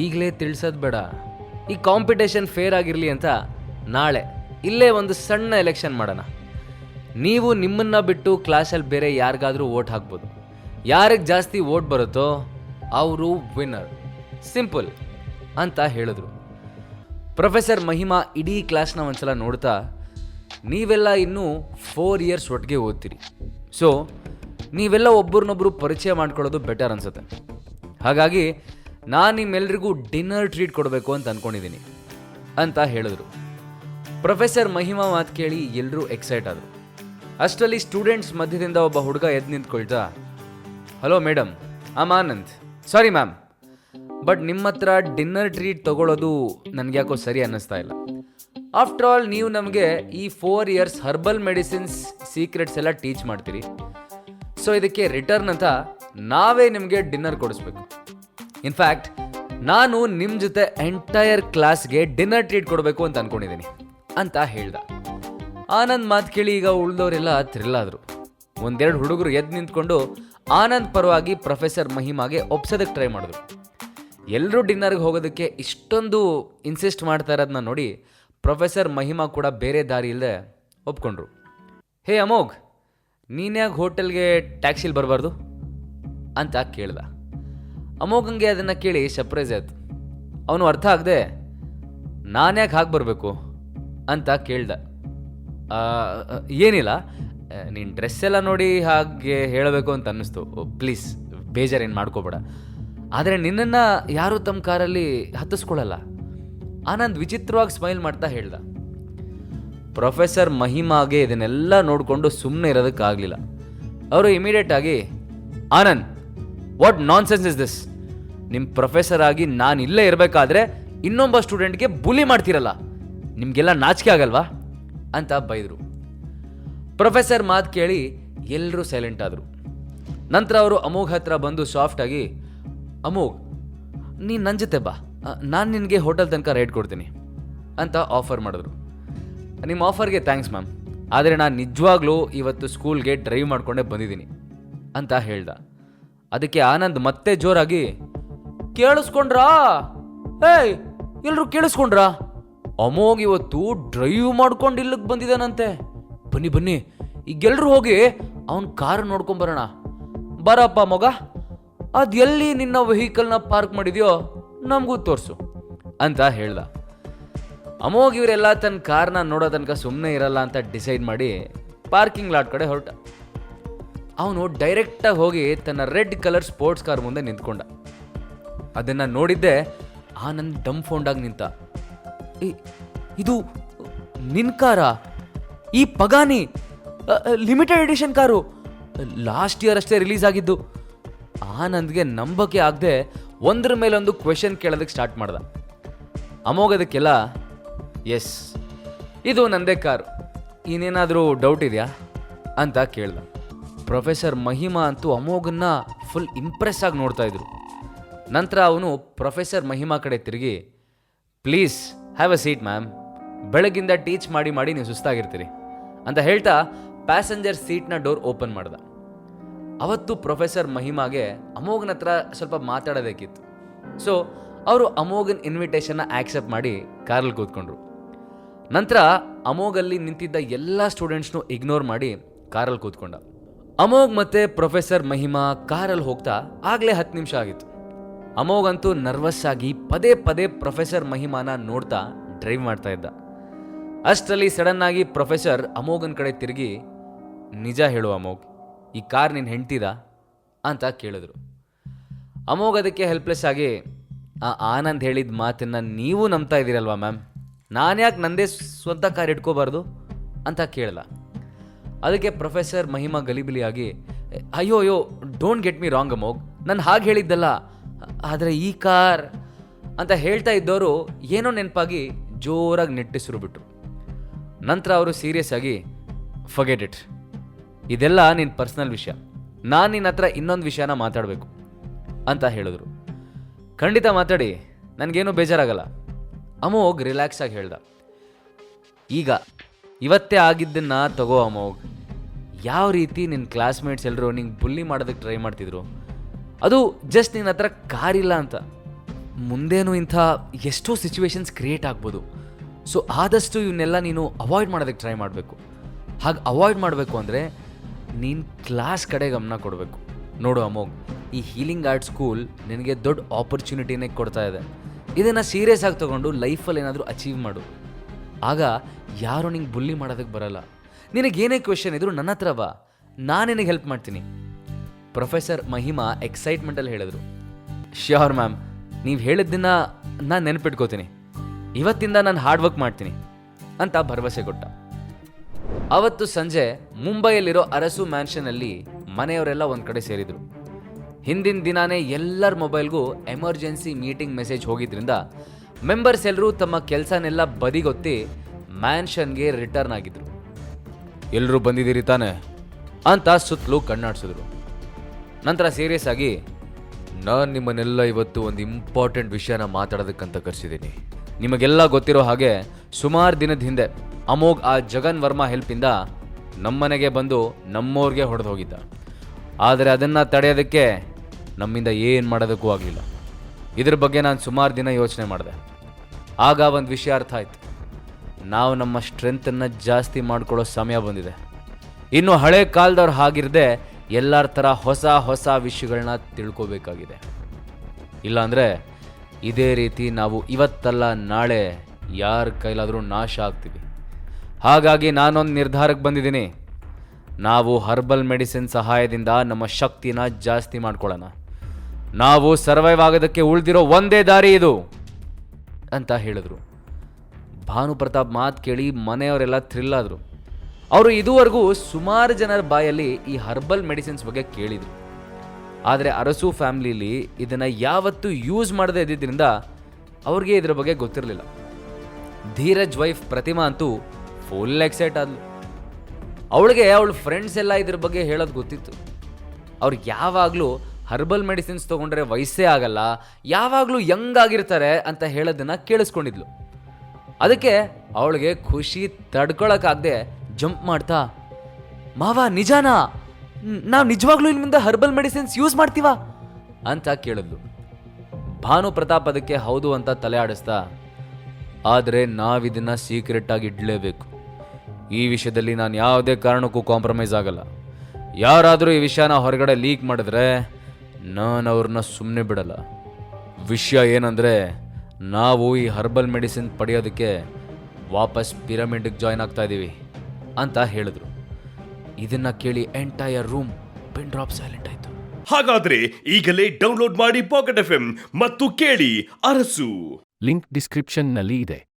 ಈಗಲೇ ತಿಳಿಸೋದು ಬೇಡ. ಈ ಕಾಂಪಿಟೇಷನ್ ಫೇರ್ ಆಗಿರಲಿ ಅಂತ ನಾಳೆ ಇಲ್ಲೇ ಒಂದು ಸಣ್ಣ ಎಲೆಕ್ಷನ್ ಮಾಡೋಣ. ನೀವು ನಿಮ್ಮನ್ನು ಬಿಟ್ಟು ಕ್ಲಾಸಲ್ಲಿ ಬೇರೆ ಯಾರಿಗಾದರೂ ಓಟ್ ಹಾಕ್ಬೋದು. ಯಾರಿಗೆ ಜಾಸ್ತಿ ಓಟ್ ಬರುತ್ತೋ ಅವರು ವಿನ್ನರ್ ಸಿಂಪಲ್ ಅಂತ ಹೇಳಿದ್ರು. ಪ್ರೊಫೆಸರ್ ಮಹಿಮಾ ಇಡೀ ಕ್ಲಾಸ್ನ ಒಂದ್ಸಲ ನೋಡ್ತಾ, ನೀವೆಲ್ಲ ಇನ್ನೂ ಫೋರ್ ಇಯರ್ಸ್ ಒಟ್ಟಿಗೆ ಓದ್ತೀರಿ. ಸೊ ನೀವೆಲ್ಲ ಒಬ್ಬರನ್ನೊಬ್ಬರು ಪರಿಚಯ ಮಾಡ್ಕೊಳ್ಳೋದು ಬೆಟರ್ ಅನ್ಸುತ್ತೆ. ಹಾಗಾಗಿ ನಾನು ನಿಮ್ಮೆಲ್ರಿಗೂ ಡಿನ್ನರ್ ಟ್ರೀಟ್ ಕೊಡಬೇಕು ಅಂತ ಅಂದ್ಕೊಂಡಿದ್ದೀನಿ ಅಂತ ಹೇಳಿದ್ರು. ಪ್ರೊಫೆಸರ್ ಮಹಿಮಾ ಮಾತು ಕೇಳಿ ಎಲ್ಲರೂ ಎಕ್ಸೈಟ್ ಆದರು. ಅಷ್ಟರಲ್ಲಿ ಸ್ಟೂಡೆಂಟ್ಸ್ ಮಧ್ಯದಿಂದ ಒಬ್ಬ ಹುಡುಗ ಎದ್ದು ನಿಂತ್ಕೊಳ್ತಾ hello madam am Anand sorry ma'am but ನಿಮ್ಮ ಹತ್ರ ಡಿನ್ನರ್ ಟ್ರೀಟ್ ತಗೊಳ್ಳೋದು ನನಗೆ ಯಾಕೋ ಸರಿ ಅನ್ನಿಸ್ತಾ ಇಲ್ಲ. ಆಫ್ಟರ್ ಆಲ್ ನೀವು ನಮಗೆ ಈ four years herbal medicines secrets ಎಲ್ಲ ಟೀಚ್ ಮಾಡ್ತೀರಿ. ಸೊ ಇದಕ್ಕೆ ರಿಟರ್ನ್ ಅಂತ ನಾವೇ ನಿಮಗೆ ಡಿನ್ನರ್ ಕೊಡಿಸ್ಬೇಕು. ಇನ್ಫ್ಯಾಕ್ಟ್ ನಾನು ನಿಮ್ಮ ಜೊತೆ ಎಂಟೈರ್ ಕ್ಲಾಸ್ಗೆ ಡಿನ್ನರ್ ಟ್ರೀಟ್ ಕೊಡಬೇಕು ಅಂತ ಅನ್ಕೊಂಡಿದ್ದೀನಿ ಅಂತ ಹೇಳ್ದ. ಆನಂದ್ ಮಾತು ಕೇಳಿ ಈಗ ಉಳಿದವರೆಲ್ಲ ಥ್ರಿಲ್ಲಾದರು ಒಂದೆರಡು ಹುಡುಗರು ಎದ್ದು ನಿಂತ್ಕೊಂಡು ಆನಂದ್ ಪರವಾಗಿ ಪ್ರೊಫೆಸರ್ ಮಹಿಮಾಗೆ ಒಪ್ಸೋದಕ್ಕೆ ಟ್ರೈ ಮಾಡಿದ್ರು. ಎಲ್ಲರೂ ಡಿನ್ನರ್ಗೆ ಹೋಗೋದಕ್ಕೆ ಇಷ್ಟೊಂದು ಇನ್ಸಿಸ್ಟ್ ಮಾಡ್ತಾ ಇರೋದನ್ನ ನೋಡಿ ಪ್ರೊಫೆಸರ್ ಮಹಿಮಾ ಕೂಡ ಬೇರೆ ದಾರಿ ಇಲ್ಲದೆ ಒಪ್ಕೊಂಡ್ರು. ಹೇ ಅಮೋಘ್ ನೀನ್ಯಾಗ ಹೋಟೆಲ್ಗೆ ಟ್ಯಾಕ್ಸಿಲಿ ಬರಬಾರ್ದು? ಅಂತ ಕೇಳ್ದ. ಅಮೋಘಂಗೆ ಅದನ್ನು ಕೇಳಿ ಸರ್ಪ್ರೈಸ್ ಆಯ್ತು. ಅವನು ಅರ್ಥ ಆಗದೆ, ನಾನ್ಯಾಕೆ ಹಾಗೆ ಬರಬೇಕು? ಅಂತ ಕೇಳ್ದ. ಏನಿಲ್ಲ ನೀನು ಡ್ರೆಸ್ ಎಲ್ಲ ನೋಡಿ ಹಾಗೆ ಹೇಳಬೇಕು ಅಂತ ಅನ್ನಿಸ್ತು. ಪ್ಲೀಸ್ ಬೇಜಾರೇನು ಮಾಡ್ಕೋಬೇಡ. ಆದರೆ ನಿನ್ನನ್ನು ಯಾರೂ ತಮ್ಮ ಕಾರಲ್ಲಿ ಹತ್ತಿಸ್ಕೊಳ್ಳಲ್ಲ ಆನಂದ್ ವಿಚಿತ್ರವಾಗಿ ಸ್ಮೈಲ್ ಮಾಡ್ತಾ ಹೇಳ್ದ. ಪ್ರೊಫೆಸರ್ ಮಹಿಮಾಗೆ ಇದನ್ನೆಲ್ಲ ನೋಡಿಕೊಂಡು ಸುಮ್ಮನೆ ಇರೋದಕ್ಕಾಗಲಿಲ್ಲ. ಅವರು ಇಮಿಡಿಯೇಟ್ ಆಗಿ, Anand what nonsense is this ನಿಮ್ಮ ಪ್ರೊಫೆಸರ್ ಆಗಿ ನಾನು ಇಲ್ಲೇ ಇರಬೇಕಾದ್ರೆ ಇನ್ನೊಬ್ಬ ಸ್ಟೂಡೆಂಟ್ಗೆ ಬುಲಿ ಮಾಡ್ತಿರಲ್ಲ. ನಿಮಗೆಲ್ಲ ನಾಚಿಕೆ ಆಗಲ್ವಾ? ಅಂತ ಬೈದರು. ಪ್ರೊಫೆಸರ್ ಮಾತು ಕೇಳಿ ಎಲ್ಲರೂ ಸೈಲೆಂಟ್ ಆದರು. ನಂತರ ಅವರು ಅಮೋಘ್ ಹತ್ರ ಬಂದು ಸಾಫ್ಟಾಗಿ ಅಮೋಘ್, ನೀನು ನನ್ನ ಜೊತೆ ಬಾ. ನಾನು ನಿನಗೆ ಹೋಟೆಲ್ ತನಕ ರೈಡ್ ಕೊಡ್ತೀನಿ. ಅಂತ ಆಫರ್ ಮಾಡಿದ್ರು. ನಿಮ್ಮ ಆಫರ್ಗೆ ಥ್ಯಾಂಕ್ಸ್ ಮ್ಯಾಮ್ ಆದರೆ ನಾನು ನಿಜವಾಗ್ಲೂ ಇವತ್ತು ಸ್ಕೂಲ್ಗೆ ಡ್ರೈವ್ ಮಾಡಿಕೊಂಡೇ ಬಂದಿದ್ದೀನಿ ಅಂತ ಹೇಳ್ದ. ಅದಕ್ಕೆ ಆನಂದ್ ಮತ್ತೆ ಜೋರಾಗಿ, ಕೇಳಿಸ್ಕೊಂಡ್ರಾ? ಏಯ್ ಎಲ್ಲರೂ ಕೇಳಿಸ್ಕೊಂಡ್ರಾ? ಅಮೋಗ್ ಇವತ್ತು ಡ್ರೈವ್ ಮಾಡ್ಕೊಂಡು ಇಲ್ಲಿಗೆ ಬಂದಿದ್ದಾನಂತೆ ಬನ್ನಿ ಬನ್ನಿ ಈಗೆಲ್ಲರೂ ಹೋಗಿ ಅವನ ಕಾರ್ ನೋಡ್ಕೊಂಬರೋಣ. ಬರಪ್ಪ ಮಗ, ಅದು ಎಲ್ಲಿ ನಿನ್ನ ವೆಹಿಕಲ್ನ ಪಾರ್ಕ್ ಮಾಡಿದ್ಯೋ ನಮಗೂ ತೋರಿಸು, ಅಂತ ಹೇಳ್ದ. ಅಮೋಗ್ ಇವರೆಲ್ಲ ತನ್ನ ಕಾರ್ನ ನೋಡೋ ತನಕ ಸುಮ್ಮನೆ ಇರಲ್ಲ ಅಂತ ಡಿಸೈಡ್ ಮಾಡಿ ಪಾರ್ಕಿಂಗ್ ಲಾಟ್ ಕಡೆ ಹೊರಟ. ಅವನು ಡೈರೆಕ್ಟಾಗಿ ಹೋಗಿ ತನ್ನ ರೆಡ್ ಕಲರ್ ಸ್ಪೋರ್ಟ್ಸ್ ಕಾರ್ ಮುಂದೆ ನಿಂತ್ಕೊಂಡ. ಅದನ್ನು ನೋಡಿದ್ದೆ ಆನಂದ್ ಡಮ್ ಫೌಂಡಾಗಿ ನಿಂತ. ಇದು ನಿನ್ ಕಾರ ಈ Pagani limited edition car last year ಅಷ್ಟೇ ರಿಲೀಸ್ ಆಗಿದ್ದು. ಆನಂದ್ಗೆ ನಂಬಕ್ಕೆ ಆಗದೆ ಒಂದ್ರ ಮೇಲೊಂದು ಕ್ವೆಶನ್ ಕೇಳೋದಕ್ಕೆ ಸ್ಟಾರ್ಟ್ ಮಾಡ್ದ. ಅಮೋಗದಕ್ಕೆಲ್ಲ ಎಸ್ ಇದು ನಂದೇ ಕಾರು ಇನ್ನೇನಾದರೂ ಡೌಟ್ ಇದೆಯಾ? ಅಂತ ಕೇಳ್ದ. ಪ್ರೊಫೆಸರ್ ಮಹಿಮಾ ಅಂತೂ ಅಮೋಘನ್ನ ಫುಲ್ ಇಂಪ್ರೆಸ್ ಆಗಿ ನೋಡ್ತಾ ಇದ್ರು. ನಂತರ ಅವನು ಪ್ರೊಫೆಸರ್ ಮಹಿಮಾ ಕಡೆ ತಿರುಗಿ please have a seat ma'am ಬೆಳಗಿಂದ ಟೀಚ್ ಮಾಡಿ ಮಾಡಿ ನೀವು ಸುಸ್ತಾಗಿರ್ತೀರಿ. ಅಂತ ಹೇಳ್ತಾ ಪ್ಯಾಸೆಂಜರ್ ಸೀಟ್ನ ಡೋರ್ ಓಪನ್ ಮಾಡ್ದ. ಅವತ್ತು ಪ್ರೊಫೆಸರ್ ಮಹಿಮಾಗೆ ಅಮೋಘನ ಹತ್ರ ಸ್ವಲ್ಪ ಮಾತಾಡೋದಕ್ಕಿತ್ತು ಸೊ ಅವರು ಅಮೋಘನ್ ಇನ್ವಿಟೇಷನ್ನ ಆಕ್ಸೆಪ್ಟ್ ಮಾಡಿ ಕಾರಲ್ಲಿ ಕೂತ್ಕೊಂಡ್ರು. ನಂತರ ಅಮೋಘಲ್ಲಿ ನಿಂತಿದ್ದ ಎಲ್ಲ ಸ್ಟೂಡೆಂಟ್ಸ್ನೂ ಇಗ್ನೋರ್ ಮಾಡಿ ಕಾರಲ್ಲಿ ಕೂತ್ಕೊಂಡ. ಅಮೋಘ್ ಮತ್ತೆ ಪ್ರೊಫೆಸರ್ ಮಹಿಮಾ ಕಾರಲ್ಲಿ ಹೋಗ್ತಾ ಆಗಲೇ ಹತ್ತು ನಿಮಿಷ ಆಗಿತ್ತು. ಅಮೋಘ್ ಅಂತೂ ನರ್ವಸ್ ಆಗಿ ಪದೇ ಪದೇ ಪ್ರೊಫೆಸರ್ ಮಹಿಮಾನ ನೋಡ್ತಾ ಡ್ರೈವ್ ಮಾಡ್ತಾ ಇದ್ದ. ಅಷ್ಟರಲ್ಲಿ ಸಡನ್ ಆಗಿ ಪ್ರೊಫೆಸರ್ ಅಮೋಘನ ಕಡೆ ತಿರುಗಿ, ನಿಜ ಹೇಳು ಅಮೋಘ್, ಈ ಕಾರ್ ನೀನು ಹೆಂಡ್ತಿದ ಅಂತ ಕೇಳಿದ್ರು. ಅಮೋಘ್ ಅದಕ್ಕೆ ಹೆಲ್ಪ್ಲೆಸ್ ಆಗಿ, ಆ ಆನಂದ್ ಹೇಳಿದ ಮಾತನ್ನ ನೀವು ನಂಬ್ತಾ ಇದ್ದೀರಲ್ವಾ ಮ್ಯಾಮ್? ನಾನು ಯಾಕೆ ನಂದೇ ಸ್ವಂತ ಕಾರ್ ಇಟ್ಕೋಬಾರ್ದು? ಅಂತ ಕೇಳ್ದ. ಅದಕ್ಕೆ ಪ್ರೊಫೆಸರ್ ಮಹಿಮಾ ಗಲಿಬಿಲಿಯಾಗಿ, ಅಯ್ಯೋ ಅಯ್ಯೋ don't get me wrong Amogh ನಾನು ಹಾಗೆ ಹೇಳಿದ್ದಲ್ಲ. ಆದರೆ ಈ ಕಾರ್, ಅಂತ ಹೇಳ್ತಾ ಇದ್ದವರು ಏನೋ ನೆನಪಾಗಿ ಜೋರಾಗಿ ನೆಟ್ಟಿಸಿರು ಬಿಟ್ರು. ನಂತರ ಅವರು ಸೀರಿಯಸ್ ಆಗಿ ಫಗೆಟ್ ಇಟ್ ಇದೆಲ್ಲ ನಿನ್ನ ಪರ್ಸ್ನಲ್ ವಿಷಯ. ನಾನು ನಿನ್ನ ಹತ್ರ ಇನ್ನೊಂದು ವಿಷಯನ ಮಾತಾಡಬೇಕು, ಅಂತ ಹೇಳಿದ್ರು. ಖಂಡಿತ ಮಾತಾಡಿ, ನನಗೇನು ಬೇಜಾರಾಗಲ್ಲ. ಅಮೋಗ್ ರಿಲ್ಯಾಕ್ಸ್ ಆಗಿ ಹೇಳ್ದ, ಈಗ, ಇವತ್ತೇ ಆಗಿದ್ದನ್ನ ತಗೋ ಅಮೋಘ್. ಯಾವ ರೀತಿ ನಿನ್ನ ಕ್ಲಾಸ್ಮೇಟ್ಸ್ ಎಲ್ಲರೂ ನಿಂಗೆ ಬುಲ್ಲಿ ಮಾಡೋದಕ್ಕೆ ಟ್ರೈ ಮಾಡ್ತಿದ್ರು? ಅದು ಜಸ್ಟ್ ನಿನ್ನ ಹತ್ರ ಕಾರ್ ಇಲ್ಲ ಅಂತ. ಮುಂದೇನು ಇಂಥ ಎಷ್ಟೋ ಸಿಚುವೇಶನ್ಸ್ ಕ್ರಿಯೇಟ್ ಆಗ್ಬೋದು. ಸೊ ಆದಷ್ಟು ಇವನ್ನೆಲ್ಲ ನೀನು ಅವಾಯ್ಡ್ ಮಾಡೋದಕ್ಕೆ ಟ್ರೈ ಮಾಡಬೇಕು. ಹಾಗೆ ಅವಾಯ್ಡ್ ಮಾಡಬೇಕು ಅಂದರೆ ನೀನು ಕ್ಲಾಸ್ ಕಡೆ ಗಮನ ಕೊಡಬೇಕು. ನೋಡು ಅಮೋಗ್ ಈ ಹೀಲಿಂಗ್ ಆರ್ಟ್ ಸ್ಕೂಲ್ ನಿನಗೆ ದೊಡ್ಡ ಆಪರ್ಚುನಿಟಿನೇ ಕೊಡ್ತಾ ಇದೆ. ಇದನ್ನು ಸೀರಿಯಸ್ ಆಗಿ ತೊಗೊಂಡು ಲೈಫಲ್ಲಿ ಏನಾದರೂ ಅಚೀವ್ ಮಾಡು. ಆಗ ಯಾರು ನಿಂಗೆ ಬುಲ್ಲಿ ಮಾಡೋದಕ್ಕೆ ಬರಲ್ಲ. ನಿನಗೇನೇ ಕ್ವೆಶನ್ ಇದ್ರು ನನ್ನ ಹತ್ರ ಬಾ. ನಾನು ನಿನಗೆ ಹೆಲ್ಪ್ ಮಾಡ್ತೀನಿ. ಪ್ರೊಫೆಸರ್ ಮಹಿಮಾ ಎಕ್ಸೈಟ್ಮೆಂಟಲ್ಲಿ ಹೇಳಿದ್ರು. ಶ್ಯೋರ್ ಮ್ಯಾಮ್ ನೀವು ಹೇಳಿದ್ದನ್ನ ನಾನು ನೆನಪಿಟ್ಕೋತೀನಿ. ಇವತ್ತಿಂದ ನಾನು ಹಾರ್ಡ್ ವರ್ಕ್ ಮಾಡ್ತೀನಿ ಅಂತ ಭರವಸೆ ಕೊಟ್ಟ. ಅವತ್ತು ಸಂಜೆ ಮುಂಬೈಯಲ್ಲಿರೋ ಅರಸು ಮ್ಯಾನ್ಷನಲ್ಲಿ ಮನೆಯವರೆಲ್ಲ ಒಂದು ಕಡೆ ಸೇರಿದ್ರು. ಹಿಂದಿನ ದಿನಾನೇ ಎಲ್ಲರ ಮೊಬೈಲ್ಗೂ ಎಮರ್ಜೆನ್ಸಿ ಮೀಟಿಂಗ್ ಮೆಸೇಜ್ ಹೋಗಿದ್ರಿಂದ ಮೆಂಬರ್ಸ್ ಎಲ್ಲರೂ ತಮ್ಮ ಕೆಲಸನೆಲ್ಲ ಬದಿಗೊತ್ತಿ ಮ್ಯಾನ್ಷನ್ಗೆ ರಿಟರ್ನ್ ಆಗಿದ್ರು. ಎಲ್ಲರೂ ಬಂದಿದ್ದೀರಿ ತಾನೆ? ಅಂತ ಸುತ್ತಲೂ ಕಣ್ಣಾಡ್ಸಿದ್ರು. ನಂತರ ಸೀರಿಯಸ್ ಆಗಿ, ನಾನು ನಿಮ್ಮನ್ನೆಲ್ಲ ಇವತ್ತು ಒಂದು ಇಂಪಾರ್ಟೆಂಟ್ ವಿಷಯನ ಮಾತಾಡೋದಕ್ಕಂತ ಕರೆಸಿದ್ದೀನಿ. ನಿಮಗೆಲ್ಲ ಗೊತ್ತಿರೋ ಹಾಗೆ, ಸುಮಾರು ದಿನದ ಹಿಂದೆ ಅಮೋಘ್ ಆ ಜಗನ್ ವರ್ಮಾ ಹೆಲ್ಪಿಂದ ನಮ್ಮನೆಗೆ ಬಂದು ನಮ್ಮವ್ರಿಗೆ ಹೊಡೆದು ಹೋಗಿದ್ದ ಆದರೆ ಅದನ್ನು ತಡೆಯೋದಕ್ಕೆ ನಮ್ಮಿಂದ ಏನು ಮಾಡೋದಕ್ಕೂ ಆಗಲಿಲ್ಲ. ಇದ್ರ ಬಗ್ಗೆ ನಾನು ಸುಮಾರು ದಿನ ಯೋಚನೆ ಮಾಡಿದೆ. ಆಗ ಒಂದು ವಿಷಯ ಅರ್ಥ ಆಯ್ತು. ನಾವು ನಮ್ಮ ಸ್ಟ್ರೆಂತನ್ನು ಜಾಸ್ತಿ ಮಾಡ್ಕೊಳ್ಳೋ ಸಮಯ ಬಂದಿದೆ. ಇನ್ನು ಹಳೆ ಕಾಲದವ್ರು ಹಾಗಿರದೆ ಎಲ್ಲರ ಥರ ಹೊಸ ಹೊಸ ವಿಷಯಗಳನ್ನ ತಿಳ್ಕೋಬೇಕಾಗಿದೆ. ಇಲ್ಲಾಂದರೆ ಇದೇ ರೀತಿ ನಾವು ಇವತ್ತಲ್ಲ ನಾಳೆ ಯಾರ ಕೈಲಾದರೂ ನಾಶ ಆಗ್ತೀವಿ. ಹಾಗಾಗಿ ನಾನೊಂದು ನಿರ್ಧಾರಕ್ಕೆ ಬಂದಿದ್ದೀನಿ. ನಾವು ಹರ್ಬಲ್ ಮೆಡಿಸಿನ್ ಸಹಾಯದಿಂದ ನಮ್ಮ ಶಕ್ತಿನ ಜಾಸ್ತಿ ಮಾಡ್ಕೊಳ್ಳೋಣ. ನಾವು ಸರ್ವೈವ್ ಆಗೋದಕ್ಕೆ ಉಳಿದಿರೋ ಒಂದೇ ದಾರಿ ಇದು, ಅಂತ ಹೇಳಿದ್ರು. ಭಾನು ಪ್ರತಾಪ್ ಮಾತು ಕೇಳಿ ಮನೆಯವರೆಲ್ಲ ಥ್ರಿಲ್ ಆದರು. ಅವರು ಇದುವರೆಗೂ ಸುಮಾರು ಜನರ ಬಾಯಲ್ಲಿ ಈ ಹರ್ಬಲ್ ಮೆಡಿಸಿನ್ಸ್ ಬಗ್ಗೆ ಕೇಳಿದರು. ಆದರೆ ಅರಸು ಫ್ಯಾಮಿಲಿಲಿ ಇದನ್ನು ಯಾವತ್ತೂ ಯೂಸ್ ಮಾಡದೇ ಇದ್ದಿದ್ದರಿಂದ ಅವ್ರಿಗೆ ಇದ್ರ ಬಗ್ಗೆ ಗೊತ್ತಿರಲಿಲ್ಲ. ಧೀರಜ್ ವೈಫ್ ಪ್ರತಿಮಾ ಅಂತೂ ಫುಲ್ ಎಕ್ಸೈಟ್ ಆದ್ಲು. ಅವಳಿಗೆ ಅವಳ ಫ್ರೆಂಡ್ಸ್ ಎಲ್ಲ ಇದ್ರ ಬಗ್ಗೆ ಹೇಳೋದು ಗೊತ್ತಿತ್ತು. ಅವ್ರು ಯಾವಾಗಲೂ ಹರ್ಬಲ್ ಮೆಡಿಸಿನ್ಸ್ ತೊಗೊಂಡ್ರೆ ವಯಸ್ಸೇ ಆಗಲ್ಲ, ಯಾವಾಗಲೂ ಯಂಗ್ ಆಗಿರ್ತಾರೆ ಅಂತ ಹೇಳೋದನ್ನು ಕೇಳಿಸ್ಕೊಂಡಿದ್ಲು. ಅದಕ್ಕೆ ಅವಳಿಗೆ ಖುಷಿ ತಡ್ಕೊಳಕ್ಕಾಗದೆ ಜಂಪ್ ಮಾಡ್ತಾ, ಮಾವ, ನಿಜಾನಾ? ನಾವು ನಿಜವಾಗ್ಲೂ ಇಲ್ಲಿಂದ ಹರ್ಬಲ್ ಮೆಡಿಸಿನ್ಸ್ ಯೂಸ್ ಮಾಡ್ತೀವ? ಅಂತ ಕೇಳಿದ್ಲು. ಭಾನು ಪ್ರತಾಪ್ ಅದಕ್ಕೆ ಹೌದು ಅಂತ ತಲೆ ಆಡಿಸ್ತಾ, ಆದರೆ ನಾವಿದನ್ನ ಸೀಕ್ರೆಟ್ ಆಗಿ ಇಡಲೇಬೇಕು. ಈ ವಿಷಯದಲ್ಲಿ ನಾನು ಯಾವುದೇ ಕಾರಣಕ್ಕೂ ಕಾಂಪ್ರಮೈಸ್ ಆಗಲ್ಲ. ಯಾರಾದರೂ ಈ ವಿಷಯನ ಹೊರಗಡೆ ಲೀಕ್ ಮಾಡಿದ್ರೆ ನಾನು ಅವ್ರನ್ನ ಸುಮ್ಮನೆ ಬಿಡಲ್ಲ. ವಿಷಯ ಏನಂದರೆ ನಾವು ಈ ಹರ್ಬಲ್ ಮೆಡಿಸಿನ್ ಪಡೆಯೋದಕ್ಕೆ ವಾಪಸ್ ಪಿರಮಿಡ್ಗೆ ಜಾಯ್ನ್ ಆಗ್ತಾ ಇದ್ದೀವಿ ಅಂತ ಹೇಳಿದ್ರು. ಇದನ್ನ ಕೇಳಿ entire room pin drop silent ಆಯಿತು. ಹಾಗಾದ್ರೆ ಈಗಲೇ ಡೌನ್ಲೋಡ್ ಮಾಡಿ ಪಾಕೆಟ್ ಎಫ್ ಮತ್ತು ಕೇಳಿ ಅರಸು. ಲಿಂಕ್ ಡಿಸ್ಕ್ರಿಪ್ಷನ್ನಲ್ಲಿ ಇದೆ.